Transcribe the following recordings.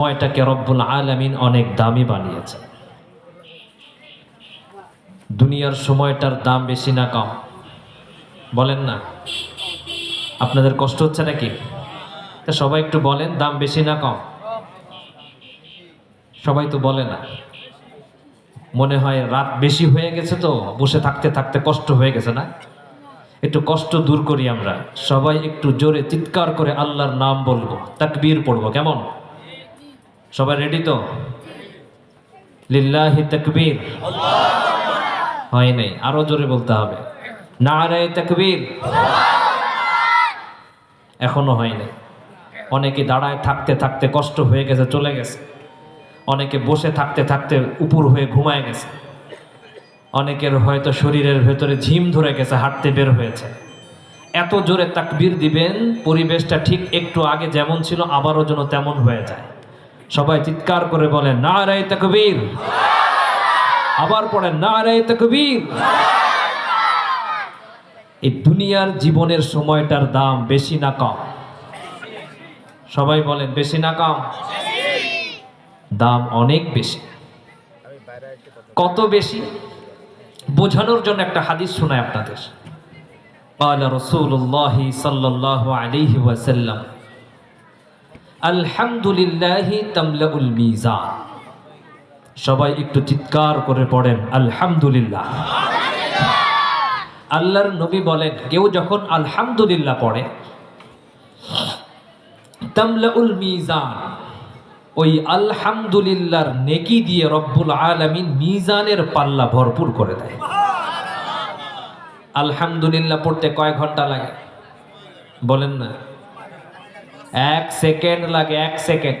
সময়টাকে রব্বুল আলামিন অনেক দামি বানিয়েছে। দুনিয়ার সময়টার দাম বেশি না কম। বলেন না? আপনাদের কষ্ট হচ্ছে নাকি? তা সবাই একটু বলেন, দাম বেশি না কম? সবাই তো বলে না। মনে হয় রাত বেশি হয়ে গেছে তো, বসে থাকতে থাকতে কষ্ট হয়ে গেছে না? একটু কষ্ট দূর করি আমরা। সবাই একটু জোরে চিৎকার করে আল্লাহর নাম বলব, তাকবীর পড়ব, কেমন? সবাই রেডি তো? লিল্লাহি তাকবীর। হয় নাই, আরও জোরে বলতে হবে। নারায় তাকবীর। এখনও হয় নাই। অনেকে দাঁড়ায় থাকতে থাকতে কষ্ট হয়ে গেছে, চলে গেছে। অনেকে বসে থাকতে থাকতে উপর হয়ে ঘুমায় গেছে। অনেকের হয়তো শরীরের ভেতরে ঝিম ধরে গেছে, হাঁটতে বের হয়েছে। এত জোরে তাকবীর দিবেন, পরিবেশটা ঠিক একটু আগে যেমন ছিল, আবারও যেন তেমন হয়ে যায়। সবাই চিৎকার করে বলেন না রায় তাকবীর আবার পড়েন না রায় তাকবীর এই দুনিয়ার জীবনের সময়টার দাম বেশি না কম সবাই বলেন বেশি না কম দাম অনেক বেশি কত বেশি বোঝানোর জন্য একটা হাদিস শোনায় আপনাদের قال رسول الله صلى الله عليه وسلم আলহামদুলিল্লাহি সবাই একটু চিৎকার করে পড়েন, আলহামদুলিল্লাহ। আল্লাহর নবী বলেন, কেউ যখন আলহামদুলিল্লাহ পড়ে, তামলাউল মিজান, ওই আলহামদুলিল্লাহর নেকি দিয়ে রব্বুল আলমিন মিজানের পাল্লা ভরপুর করে দেয়। আলহামদুলিল্লাহ পড়তে কয় ঘণ্টা লাগে? বলেন না। এক সেকেন্ড লাগে এক সেকেন্ড।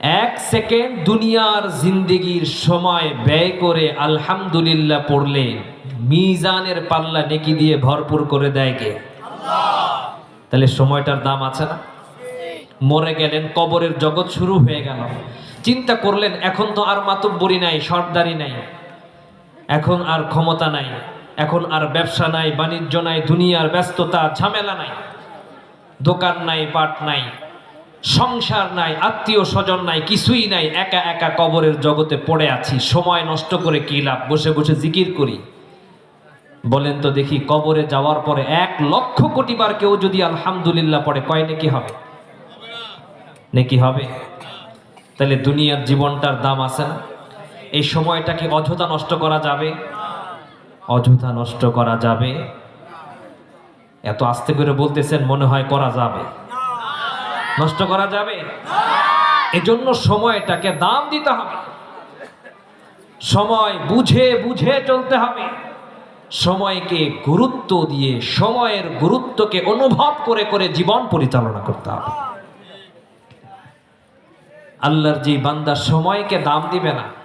এক সেকেন্ড দুনিয়ার জিন্দিগির সময় ব্যয় করে আলহামদুলিল্লাহ পড়লে মিজানের পাল্লা নেকি দিয়ে ভরপুর করে দেয় কে? তাহলে সময়টার দাম আছে না? মরে গেলেন কবরের জগৎ শুরু হয়ে গেল। চিন্তা করলেন এখন তো আর মাতব্বরি নাই সর্দারি নাই। এখন আর ক্ষমতা নাই এখন আর ব্যবসা নাই বাণিজ্য নাই দুনিয়ার ব্যস্ততা ঝামেলা নাই। দোকান নাই, পাট নাই, সংসার নাই, আত্মীয় স্বজন নাই, কিছুই নাই, একা একা কবরের জগতে পড়ে আছি। সময় নষ্ট করে কি লাভ? বসে বসে জিকির করি। বলেন তো দেখি, কবরে যাওয়ার পরে এক লক্ষ কোটি বার কেউ যদি আলহামদুলিল্লাহ পড়ে, কয় নাকি হবে? নাকি হবে? তাহলে দুনিয়ার জীবনটার দাম আছে না? এই সময়টাকে অযথা নষ্ট করা যাবে? অযথা নষ্ট করা যাবে? এত আস্তে করে বলতেছেন, মনে হয় করা যাবে। নষ্ট করা যাবে? এজন্য সময়টাকে দাম দিতে হবে। সময় বুঝে বুঝে চলতে হবে। সময়কে গুরুত্ব দিয়ে, সময়ের গুরুত্বকে অনুভব করে করে জীবন পরিচালনা করতে হবে। আল্লাহর যে বান্দা সময়কে দাম দিবে না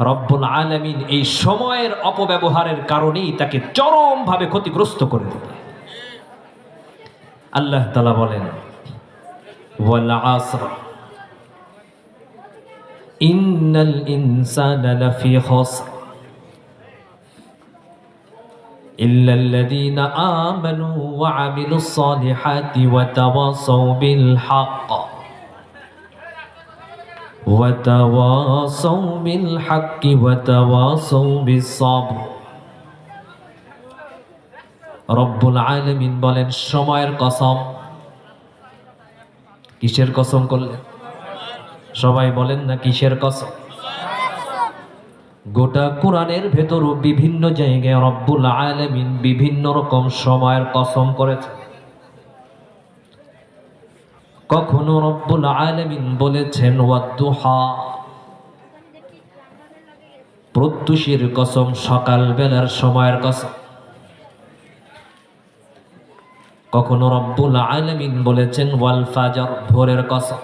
রব্বুল আলামিন এই সময়ের অপব্যবহারের কারণেই তাকে চরমভাবে ক্ষতিগ্রস্ত করে দেবে আল্লাহ তালা বলেন ওয়াল আসর ইন্নাল ইনসানা লাফি খাসর إلا الذين آمنوا وعملوا الصالحات وتواصوا بالحق وتواصوا بالحق وتواصوا بالصبر রব্বুল আলমিন বলেন সময়ের কসম কিসের কসম করলেন সবাই বলেন না কিসের কসম গোটা কোরআনের ভেতরও বিভিন্ন জায়গায় রব্বুল আলমিন বিভিন্ন রকম সময়ের কসম করেছে কখনো রব্বুল আলমিন বলেছেন, ওয়াদ্দুহা। প্রত্যুষের কসম সকাল বেলার সময়ের কসম। কখনো রব্বুল আলমিন বলেছেন ওয়াল ফাজর ভোরের কসম।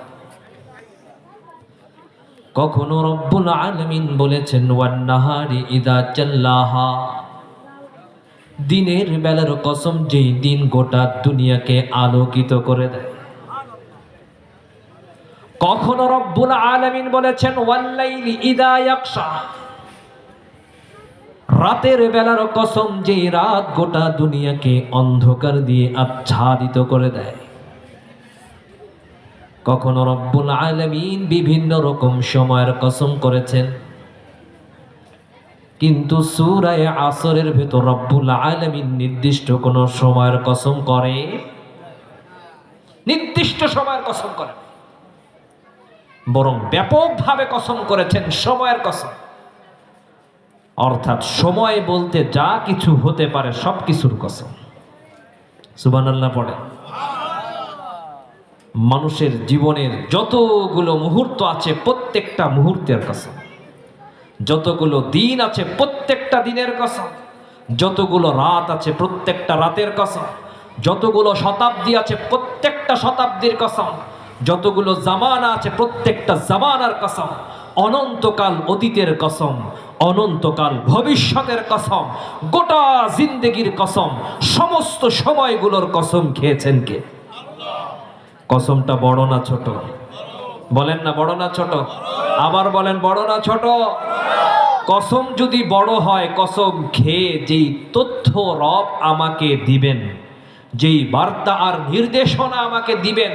কখনো রব্বুল আলমিন বলেছেন, ওয়ান্নাহারি ইদা চাল্লাহা দিনের বেলার কসম যেই দিন গোটা দুনিয়াকে আলোকিত করে দেয়। কখনো রব্বুল আলমিন বলেছেন, ওয়াল্লাইলি ইদা ইয়াকশা রাতের বেলার কসম যে রাত গোটা দুনিয়াকে অন্ধকার দিয়ে আচ্ছাদিত করে দেয়। কখনো রব্বুল আলামিন বিভিন্ন রকম সময়ের কসম করেছেন, কিন্তু সুরায় আসরের ভেতর রব্বুল আলামিন নির্দিষ্ট কোন সময়ের কসম করে, নির্দিষ্ট সময়ের কসম করে। বরং ব্যাপকভাবে কসম করেছেন সময়ের কসম। অর্থাৎ সময় বলতে যা কিছু হতে পারে সব কিছুর কসম। সুবহানাল্লাহ পড়ে। মানুষের জীবনের যতগুলো মুহূর্ত আছে প্রত্যেকটা মুহূর্তের কসম। যতগুলো দিন আছে প্রত্যেকটা দিনের কসম। যতগুলো রাত আছে প্রত্যেকটা রাতের কসম। যতগুলো শতাব্দী আছে প্রত্যেকটা শতাব্দীর কসম। যতগুলো জামানা আছে, প্রত্যেকটা জামানার কসম, অনন্তকাল অতীতের কসম, অনন্তকাল ভবিষ্যতের কসম, গোটা জিন্দেগির কসম, সমস্ত সময়গুলোর কসম খেয়েছেন কে? কসমটা বড় না ছোট? বলেন না বড় না ছোট? আবার বলেন বড় না ছোট? কসম যদি বড় হয়, কসম খেয়ে যেই তথ্য রব আমাকে দিবেন, যেই বার্তা আর নির্দেশনা আমাকে দিবেন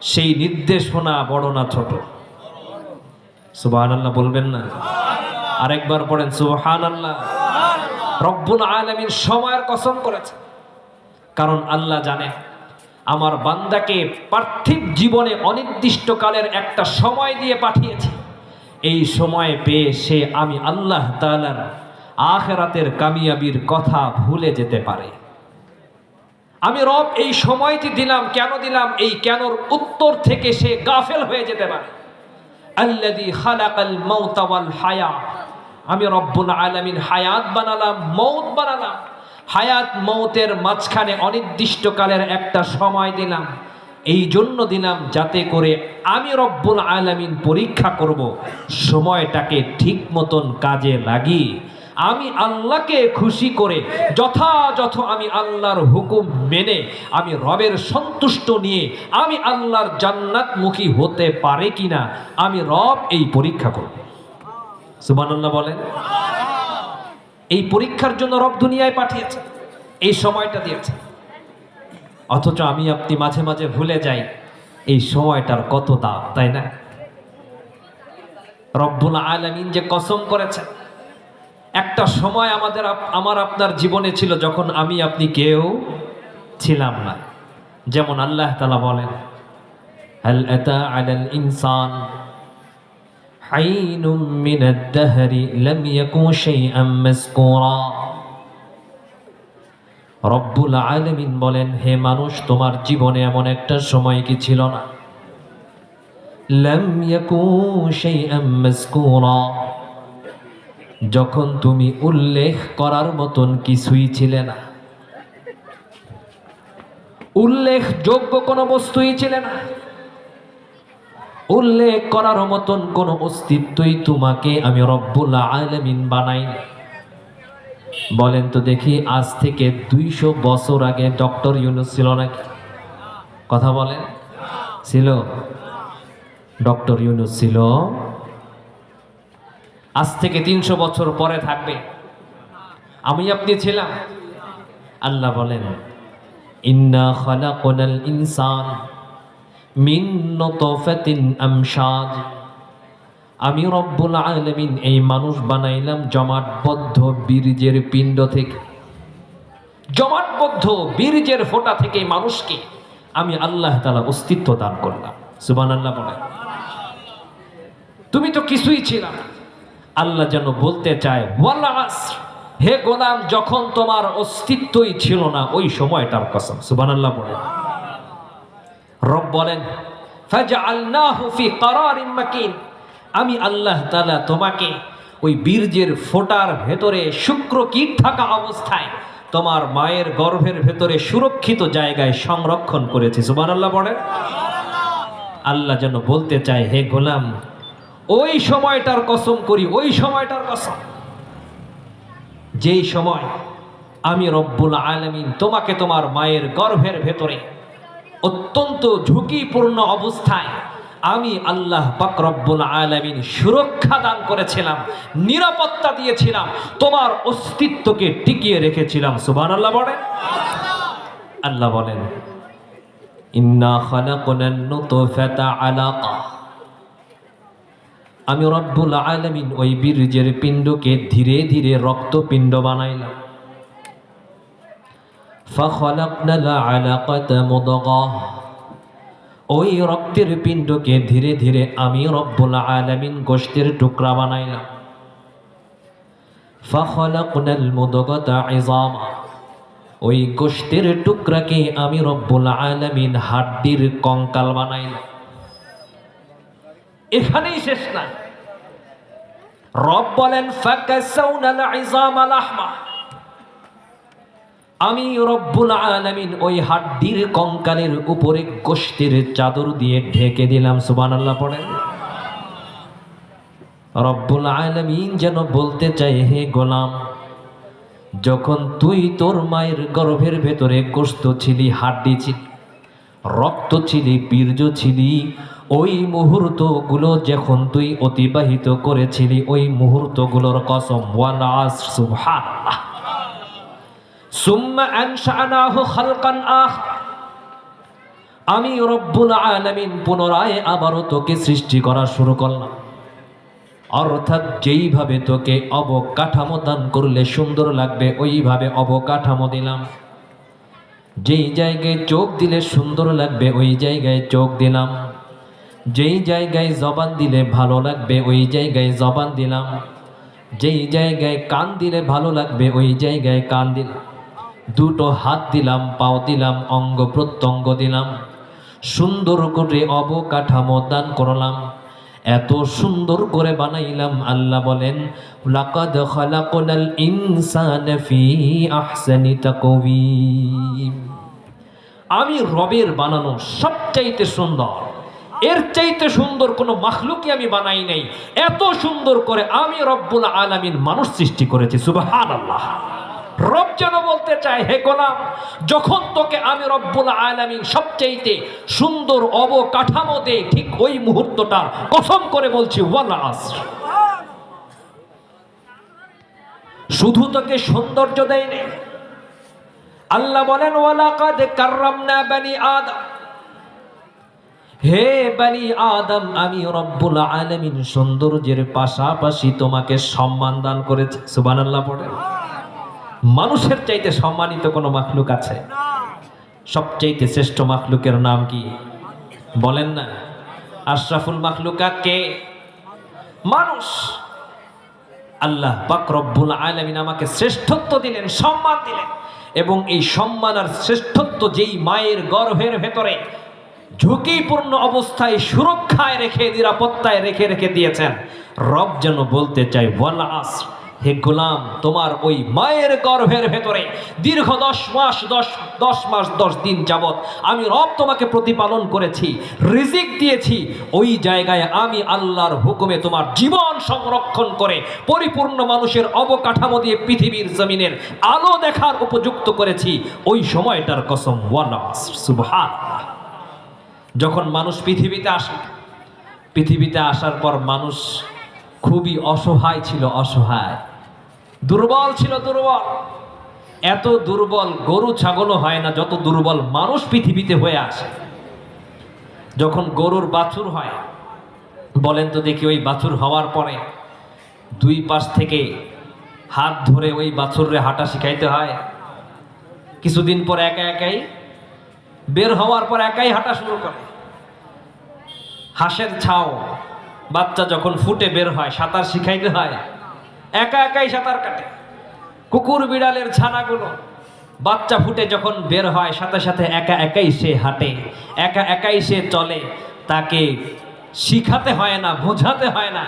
সেই নির্দেশনা বড় না ছোট? সুবাহান আল্লাহ বলবেন না। আরেকবার পড়েন সুবাহান আল্লাহ রব্বুল আলমীর সময়ের কসম করেছে কারণ আল্লাহ জানে, আমার বান্দাকে পার্থিব জীবনে অনির্দিষ্টকালের একটা সময় দিয়ে পাঠিয়েছি। এই সময় পেয়ে সে আমি আল্লাহ তালার আখেরাতের কামিয়াবির কথা ভুলে যেতে পারে। আমি রব এই সময়টি দিলাম, কেন দিলাম? এই কেনর উত্তর থেকে সে গাফেল হয়ে যেতে পারে। আল্লাদি খালাকাল মাউতা ওয়াল হায়া। আমি রব্বুল আলামিন হায়াত বানালাম মৌত বানালাম। হায়াত মৌতের মাঝখানে অনির্দিষ্টকালের একটা সময় দিলাম। এই জন্য দিলাম যাতে করে আমি রব্বুল আলামিন পরীক্ষা করব, সময়টাকে ঠিক মতন কাজে লাগিয়ে আমি আল্লাহকে খুশি করে যথাযথ আমি আল্লাহর হুকুম মেনে, আমি রবের সন্তুষ্ট নিয়ে আমি আল্লাহর জান্নাতমুখী হতে পারে কিনা, আমি রব এই পরীক্ষা করব। সুবহানাল্লাহ বলেন। এই পরীক্ষার জন্য রব দুনিয়ায় পাঠিয়েছে, এই সময়টা দিয়েছে। অথচ আমি আপনি মাঝে মাঝে ভুলে যাই, এই সময়টার কত দাম, তাই না? রব্বুল আলামিন যে কসম করেছেন একটা সময় আমাদের আপ- আমার আপনার জীবনে ছিল যখন আমি আপনি কেউ ছিলাম না যেমন আল্লাহ তালা বলেন هل أتى على الإنسان حين من الدهر لم يكن شيئا مذكورا রব্বুল আলমিন বলেন হে মানুষ তোমার জীবনে এমন একটা সময় কি ছিল না লাম ইয়াকুন শাইআম মাযকুরা যখন তুমি উল্লেখ করার মতন কিছুই ছিলে না। উল্লেখযোগ্য কোনো বস্তুই ছিলে না। উল্লেখ করার মতন কোনো অস্তিত্বই তোমাকে আমি রব্বুল আলমিন বানাই বলেন তো দেখি, আজ থেকে দুইশো বছর আগে ডক্টর ইউনুস ছিল নাকি? কথা বলেন। ছিল। ডক্টর ইউনুস ছিল আজ থেকে তিনশো বছর পরে থাকবে। আমি আপনি ছিলাম। আল্লাহ বলেন, ইন্না খালাকুনাল ইনসান মিন নতফাতিন আমশাজ। আমি রব্বুল আলামিন এই মানুষ বানাইলাম জমাটবদ্ধ বীর্যের পিণ্ড থেকে। জমাটবদ্ধ বীর্যের ফোঁটা থেকে মানুষকে আমি আল্লাহ তালা অস্তিত্ব দান করলাম। সুবান আল্লাহ বলে তুমি তো কিছুই ছিল না। আল্লাহ যেন বলতে চায় হে গোলাম, যখন তোমার অস্তিত্বই ছিল না, ওই সময়টার কসম, সুবহানাল্লাহ বলে রব বলেন আমি আল্লাহ তাআলা তোমাকে ওই বীর্যের ফোটার ভেতরে শুক্র কীট থাকা অবস্থায় তোমার মায়ের গর্ভের ভেতরে সুরক্ষিত জায়গায় সংরক্ষণ করেছি, সুবহানাল্লাহ বলেন। আল্লাহ যেন বলতে চায়, হে গোলাম ওই সময়টার কসম করি, ওই সময়টার কসম। যেই সময় আমি রব্বুল আলামিন তোমাকে তোমার মায়ের গর্ভের ভেতরে অত্যন্ত ঝুঁকিপূর্ণ অবস্থায় আমি আল্লাহ রব্বুল আলামিন সুরক্ষা দান করেছিলাম, নিরাপত্তা দিয়েছিলাম, তোমার অস্তিত্বকে টিকিয়ে রেখেছিলাম। সুবান আল্লাহ বলেন। আল্লাহ বলেন, ইন্না খালাকনান নুতফাতা আলাকা। আমি রব্বুল আলমিন ওই বীর্যের পিণ্ডকে ধীরে ধীরে রক্তপিণ্ড বানাইলাম। ওই রক্তের পিণ্ডকে ধীরে ধীরে আমি রব্বুল আলমিন গোষ্ঠের টুকরা বানাইলাম। ওই গোষ্ঠের টুকরাকে আমি রব্বুল আলমিন হাড্ডির কঙ্কাল বানাইলাম। এখানেই শেষ না রব বলেন আমি রব্বুল আলামিন ওই হাড্ডির কঙ্কালের উপরে গোষ্ঠের চাদর দিয়ে ঢেকে দিলাম, সুবহানাল্লাহ পড়েন। রব্বুল আলামিন যেন বলতে চাই হে গোলাম, যখন তুই তোর মায়ের গর্ভের ভেতরে গোস্ত ছিলি, হাড্ডি ছিলি, রক্ত ছিলি, বীর্য ছিলি ওই মুহূর্তগুলো যখন তুই অতিবাহিত করেছিলি, ওই মুহূর্তগুলোর কসম আমি রব্বুল আলামিন পুনরায় আবারও তোকে সৃষ্টি করা শুরু করলাম। অর্থাৎ যেইভাবে তোকে অবকাঠামো দান করলে সুন্দর লাগবে, ওইভাবে অবকাঠামো দিলাম। যেই জায়গায় চোখ দিলে সুন্দর লাগবে, ওই জায়গায় চোখ দিলাম। যেই জায়গায় জবান দিলে ভালো লাগবে, ওই জায়গায় জবান দিলাম। যেই জায়গায় কান দিলে ভালো লাগবে, ওই জায়গায় কান দিলাম। দুটো হাত দিলাম, পাও দিলাম, অঙ্গ প্রত্যঙ্গ দিলাম। সুন্দর করে অবকাঠামো দান করলাম। এত সুন্দর করে বানাইলাম, আল্লাহ বলেন আমি রবের বানানো সবচাইতে সুন্দর। এর চাইতে সুন্দর কোনো মাখলুকই আমি বানাই নাই। এত সুন্দর করে আমি রব্বুল আলামিন মানুষ সৃষ্টি করেছি, সুবহানাল্লাহ। রব যেন বলতে চায়, হে গোলাম, যখন তোকে আমি রব্বুল আলামিন সবচাইতে সুন্দর অবকাঠামো দে ঠিক ওই মুহূর্তটা কসম করে বলছি, ওয়ালা আসর। শুধু তোকে সৌন্দর্য দেয় নেই। আল্লাহ বলেন, ওয়ালাকাদ কাররামনা বানি আদম। হে বানি আদম, আমি রব্বুল আলামিন সৌন্দর্যের পাশাপাশি তোমাকে সম্মান দান করেছি। সুবহানাল্লাহ পড়ে। মানুষের চাইতে সম্মানিত কোনো মাখলুক আছে? সবচাইতে শ্রেষ্ঠ মাখলুকের নাম কি? বলেন না। আশরাফুল মাখলুকাত কে? মানুষ। আল্লাহ পাক রব্বুল আলামিন আমাকে শ্রেষ্ঠত্ব দিলেন, সম্মান দিলেন। এবং এই সম্মান আর শ্রেষ্ঠত্ব যেই মায়ের গর্ভের ভেতরে ঝুঁকিপূর্ণ অবস্থায় সুরক্ষায় রেখে, নিরাপত্তায় রেখে রেখে দিয়েছেন। রব যেন বলতে চাই ওয়ালাস হে গোলাম, তোমার ওই মায়ের গর্ভের ভেতরে দীর্ঘ দশ মাস, দশ দশ মাস, দশ দিন যাবৎ আমি রব তোমাকে প্রতিপালন করেছি, রিজিক দিয়েছি। ওই জায়গায় আমি আল্লাহর হুকুমে তোমার জীবন সংরক্ষণ করে পরিপূর্ণ মানুষের অবকাঠামো দিয়ে পৃথিবীর জমিনের আলো দেখার উপযুক্ত করেছি। ওই সময়টার কসম ওয়ালাস সুবহান যখন মানুষ পৃথিবীতে আসে, পৃথিবীতে আসার পর মানুষ খুবই অসহায় ছিল, অসহায়। দুর্বল ছিল, দুর্বল। এত দুর্বল গরু, ছাগলও হয় না, যত দুর্বল মানুষ পৃথিবীতে হয়ে আসে। যখন গরুর বাছুর হয়, বলেন তো দেখি ওই বাছুর হওয়ার পরে দুই পাশ থেকে হাত ধরে ওই বাছুরে হাঁটা শিখাইতে হয়। কিছুদিন পর একা একাই, বের হওয়ার পর একাই হাঁটা শুরু করে। হাঁসের ছাও, বাচ্চা যখন ফুটে বের হয়, সাঁতার শিখাইতে হয়, একা একাই সাঁতার কাটে। কুকুর বিড়ালের ছানাগুলো, বাচ্চা ফুটে যখন বের হয়, সাথে সাথে একা একাই সে হাঁটে, একা একাই সে চলে। তাকে শিখাতে হয় না, বোঝাতে হয় না,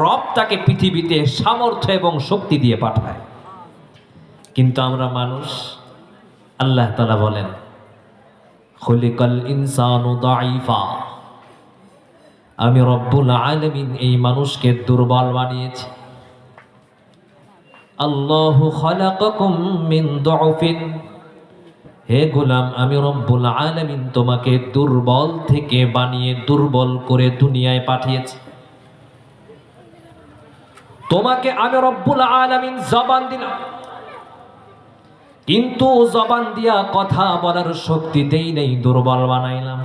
রব তাকে পৃথিবীতে সামর্থ্য এবং শক্তি দিয়ে পাঠায়। কিন্তু আমরা মানুষ, আল্লাহ তালা বলেন, খলিকাল ইনসানু দাইফা আমি রব্বুল আলমিন এই মানুষকে দুর্বল বানিয়েছি। আল্লাহ হে গোলাম, আমি রব্বুল আলমিন তোমাকে দুর্বল থেকে বানিয়ে দুর্বল করে দুনিয়ায় পাঠিয়েছি। তোমাকে আমি রব্বুল আলমিন জবান দিলাম। কিন্তু জবান দিয়া কথা বলার শক্তিতেই নেই, দুর্বল বানাইলাম।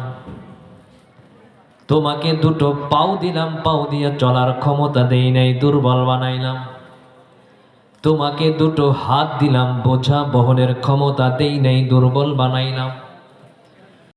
তোমাকে দুটো পাও দিলাম, পাও দিয়ে চলার ক্ষমতা দেই নাই, দুর্বল বানাইলাম। তোমাকে দুটো হাত দিলাম, বোঝা বহনের ক্ষমতা দেই নাই, দুর্বল বানাইলাম।